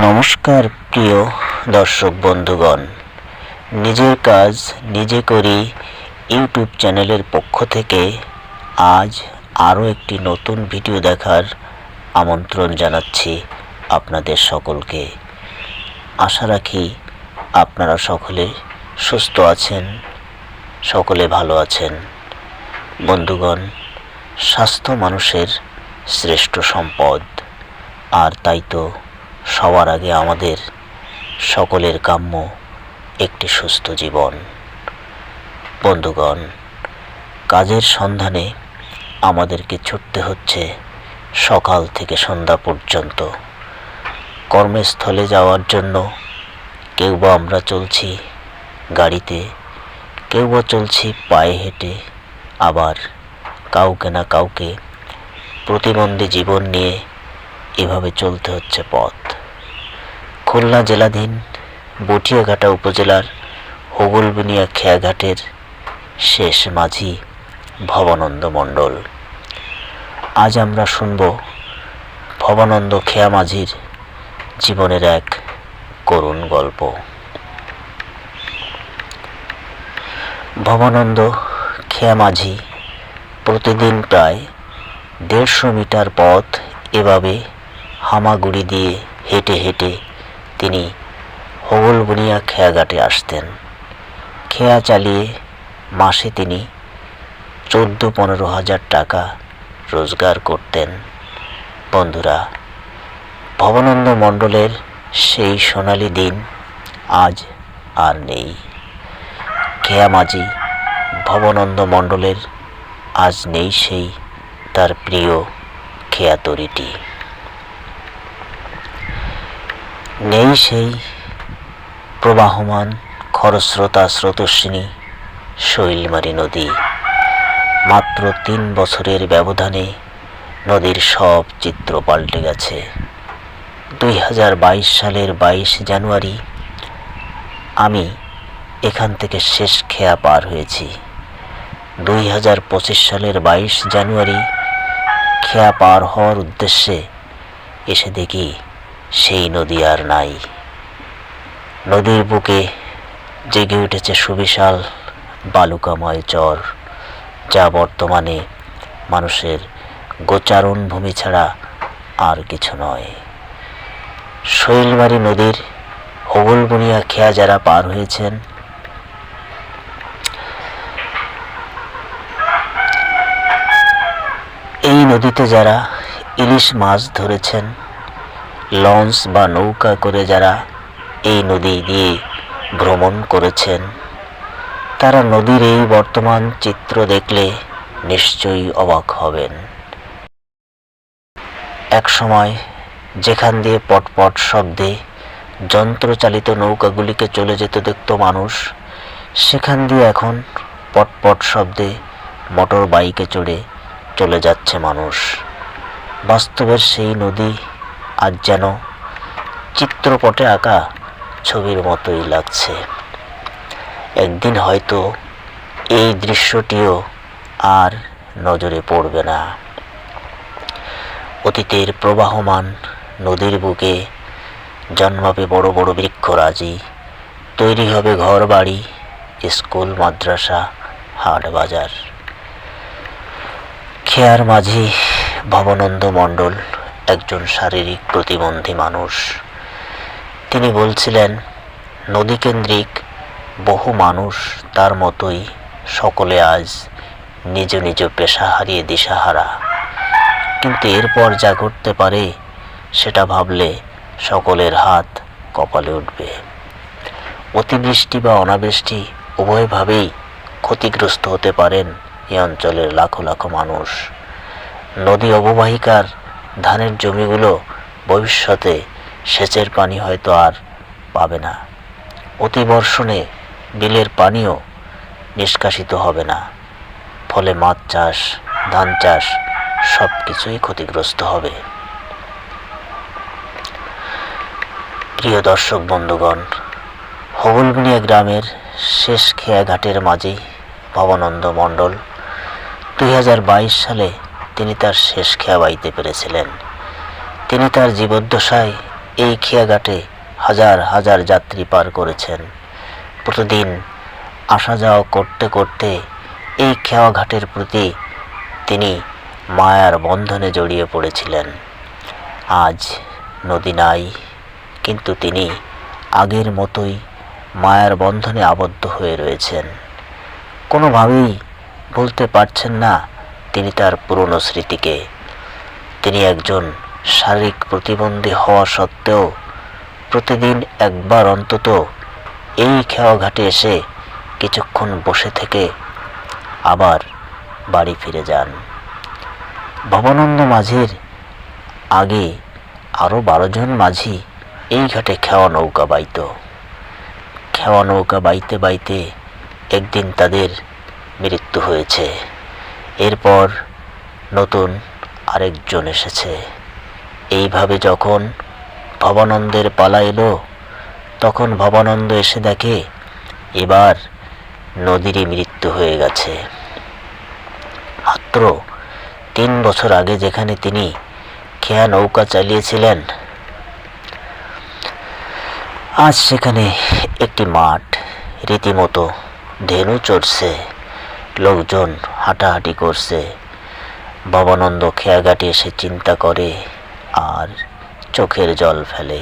নমস্কার, প্রিয় দর্শক বন্ধুগণ। নিজের কাজ নিজে করি ইউটিউব চ্যানেলের পক্ষ থেকে আজ আরও একটি নতুন ভিডিও দেখার আমন্ত্রণ জানাচ্ছি আপনাদের সকলকে। আশা রাখি আপনারা সকলে সুস্থ আছেন, সকলে ভালো আছেন। বন্ধুগণ, স্বাস্থ্য মানুষের শ্রেষ্ঠ সম্পদ, আর তাই তো সবার আগে আমাদের সকলের কাম্য একটি সুস্থ জীবন। বন্ধুগণ, কাজের সন্ধানে আমাদেরকে ছুটতে হচ্ছে সকাল থেকে সন্ধ্যা পর্যন্ত। কর্মস্থলে যাওয়ার জন্য কেউ বা আমরা চলছি গাড়িতে, কেউ বা চলছি পায়ে হেঁটে, আবার কাউকে না কাউকে প্রতিবন্ধী জীবন নিয়ে এভাবে চলতে হচ্ছে পথ। খুলনা জেলাধীন বটিয়াঘাটা উপজেলার হোগলবুনিয়া খেয়াঘাটের শেষ মাঝি ভবানন্দ মণ্ডল। আজ আমরা শুনব ভবানন্দ খেয়া মাঝির জীবনের এক করুণ গল্প। ভবানন্দ খেয়া মাঝি প্রতিদিন প্রায় দেড়শো মিটার পথ এভাবে হামাগুড়ি দিয়ে হেঁটে হেঁটে তিনি হোগলবুনিয়া খেয়াঘাটে আসতেন। খেয়া চালিয়ে মাসে তিনি চোদ্দ পনেরো হাজার টাকা রোজগার করতেন। বন্ধুরা, ভবানন্দ মণ্ডলের সেই সোনালি দিন আজ আর নেই। খেয়া মাঝি ভবানন্দ মণ্ডলের আজ নেই সেই তার প্রিয় খেয়া তরিটি। নেই সেই প্রবাহমান খরস্রোতা স্রোতস্বিনী শৈলমারি নদী। মাত্র তিন বছরের ব্যবধানে নদীর সব চিত্র পাল্টে গেছে। দুই হাজার বাইশ সালের বাইশ জানুয়ারি আমি এখান থেকে শেষ খেয়া পার হয়েছি। দুই হাজার পঁচিশ সালের বাইশ জানুয়ারি খেয়া পার হওয়ার উদ্দেশ্যে এসে দেখি সেই নদী আর নাই। নদীর বুকে জেগে উঠেছে সুবিশাল বালুকাময় চর, যা বর্তমানে মানুষের গোচারণ ভূমি ছাড়া আর কিছু নয়। শৈলবাড়ি নদীর হোগলবুনিয়া খেয়া যারা পার হয়েছেন, এই নদীতে যারা ইলিশ মাছ ধরেছেন লঞ্চ বা নৌকা করে যারা এই নদী দিয়ে ভ্রমণ করেছেন, তারা নদীর এই বর্তমান চিত্র দেখলে নিশ্চয়ই অবাক হবেন। এক সময় যেখান দিয়ে পটপট শব্দে যন্ত্রচালিত নৌকাগুলিকে চলে যেতে দেখত মানুষ, সেখান দিয়ে এখন পটপট শব্দে মোটর বাইকে চড়ে চলে যাচ্ছে মানুষ। বাস্তবের সেই নদী আজ যেন চিত্রপটে আঁকা ছবির মতোই লাগছে। একদিন হয়তো এই দৃশ্যটিও আর নজরে পড়বে না। অতীতের প্রবাহমান নদীর বুকে জন্মাবে বড় বড় বৃক্ষরাজি, তৈরি হবে ঘর বাড়ি স্কুল, মাদ্রাসা, হাট বাজার। খেয়ার মাঝি ভবনন্দ মণ্ডল একজন শারীরিক প্রতিবন্ধী মানুষ। তিনি বলছিলেন, নদীকেন্দ্রিক বহু মানুষ তার মতোই সকলে আজ নিজ নিজ পেশা হারিয়ে দিশাহারা। কিন্তু এরপর যা ঘটতে পারে, সেটা ভাবলে সকলের হাত কপালে উঠবে। অতিবৃষ্টি বা অনাবৃষ্টি উভয়ভাবেই ক্ষতিগ্রস্ত হতে পারেন এই অঞ্চলের লাখো লাখো মানুষ। নদী অববাহিকার ধানের জমিগুলো ভবিষ্যতে সেচের পানি হয়তো আর পাবে না। অতিবর্ষণে বিলের পানিও নিষ্কাশিত হবে না। ফলে মাছ চাষ, ধান চাষ সব কিছুই ক্ষতিগ্রস্ত হবে। প্রিয় দর্শক বন্ধুগণ হবুলবুনিয়া গ্রামের শেষ খেয়া ঘাটের মাঝি ভবানন্দ মণ্ডল দুই হাজার বাইশ সালে তিনি তার শেষ খেয়া বাইতে পেরেছিলেন। তিনি তার জীবদ্দশায় এই খেয়াঘাটে হাজার হাজার যাত্রী পার করেছেন। প্রতিদিন আসা যাওয়া করতে করতে এই খেয়াঘাটের প্রতি তিনি মায়ার বন্ধনে জড়িয়ে পড়েছিলেন। আজ নদী নাই, কিন্তু তিনি আগের মতোই মায়ার বন্ধনে আবদ্ধ হয়ে রয়েছেন। কোনোভাবেই বলতে পারছেন না তিনি তার পুরনো স্মৃতিকে। তিনি একজন শারীরিক প্রতিবন্ধী হওয়া সত্ত্বেও প্রতিদিন একবার অন্তত এই খেয়াঘাটে এসে কিছুক্ষণ বসে থেকে আবার বাড়ি ফিরে যান। ভবানন্দ মাঝির আগে আরও বারো জন মাঝি এই ঘাটে খেওয়া নৌকা বাইত। খেওয়া নৌকা বাইতে বাইতে একদিন তাদের মৃত্যু হয়েছে। এরপর নতুন আরেকজন এসেছে। এইভাবে যখন ভবানন্দের পালা এলো, তখন ভবানন্দ এসে দেখে, এবার নদীরই মৃত্যু হয়ে গেছে। মাত্র তিন বছর আগে যেখানে তিনি খেয়া নৌকা চালিয়েছিলেন, আজ সেখানে একটি মাঠ, রীতিমতো ধেনু চড়ছে। লোকজন হাঁটাহাঁটি করছে। ভবানন্দ খেয়াঘাটে এসে চিন্তা করে আর চোখের জল ফেলে।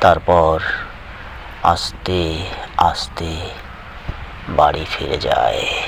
তারপর আস্তে আস্তে বাড়ি ফিরে যায়।